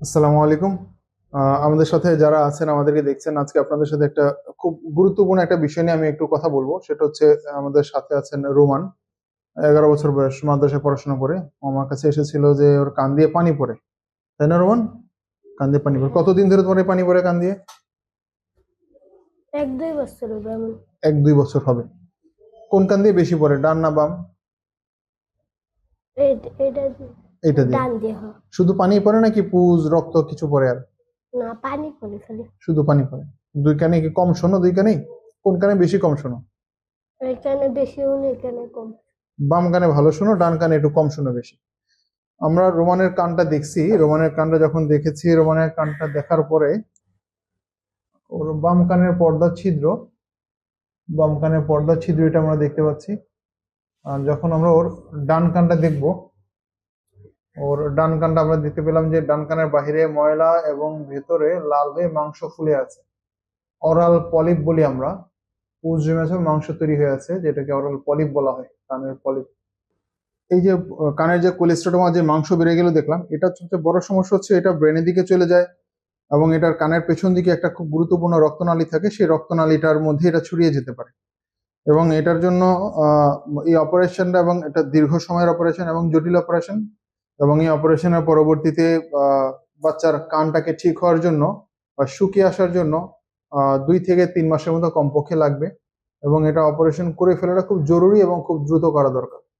আসসালামু আলাইকুম। আমাদের সাথে যারা আছেন আমাদেরকে দেখছেন আজকে আপনাদের সাথে একটা খুব গুরুত্বপূর্ণ একটা বিষয় নিয়ে আমি একটু কথা বলব। সেটা হচ্ছে আমাদের সাথে আছেন রোমান। এগারো বছর বয়স মাদ্রাসায় পড়াশোনা করে। আমার কাছে এসেছিল যে ওর কান দিয়ে পানি পড়ে। তাই না রোমান? কান দিয়ে পানি পড়ে। কতদিন ধরে তোমার পানি পড়ে কান দিয়ে? এক দুই বছর হবে এক দুই বছর হবে। কোন কান দিয়ে বেশি পড়ে ডান না বাম? এই- এটা দিয়ে। ডান দিয়ে শুধু পানি পড়ে নাকি পুজ রক্ত কিছু পড়ে আর? না পানি পড়ে খালি। শুধু পানি পড়ে। দুই কানে কি কম শোনো দুই কানেই কোন কানে বেশি কম শোনো? বেশি কম। বাম কানে ভালো শোনো ডান কানে একটু কম শোনো বেশি। আমরা রোমানের কানটা দেখছি। রোমানের কানটা যখন দেখেছি রোমানের কানটা দেখার পরে ওর বাম কানের পর্দা ছিদ্র বাম কানের পর্দা ছিদ্র এটা আমরা দেখতে পাচ্ছি। আর যখন আমরা ওর ডান কানটা দেখব ওর ডান কানটা আমরা দেখতে পেলাম যে ডান কানের বাহিরে ময়লা এবং ভেতরে লাল হয়ে মাংস ফুলে আছে। অরাল পলিপ বলি আমরা। আছে মাংস তৈরি হয়ে আছে, যেটাকে অরাল পলিপ বলা হয়, কানের পলিপ। এই যে কানের যে কোলেস্ট্রোমা যে মাংস বেড়ে গেল দেখলাম এটা সবচেয়ে বড় সমস্যা হচ্ছে এটা ব্রেনের দিকে চলে যায় এবং এটার কানের পেছন দিকে একটা খুব গুরুত্বপূর্ণ রক্তনালী থাকে, সেই রক্তনালীটার মধ্যে এটা ছড়িয়ে যেতে পারে। এবং এটার জন্য এই অপারেশনটা এবং এটা দীর্ঘ সময়ের অপারেশন এবং জটিল অপারেশন এবং এই অপারেশনের পরবর্তীতে বাচ্চার কানটাকে ঠিক হওয়ার জন্য বা শুকিয়ে আসার জন্য দুই থেকে তিন মাসের মতো কমপক্ষে লাগবে। এবং এটা অপারেশন করে ফেলাটা খুব জরুরি এবং খুব দ্রুত করা দরকার।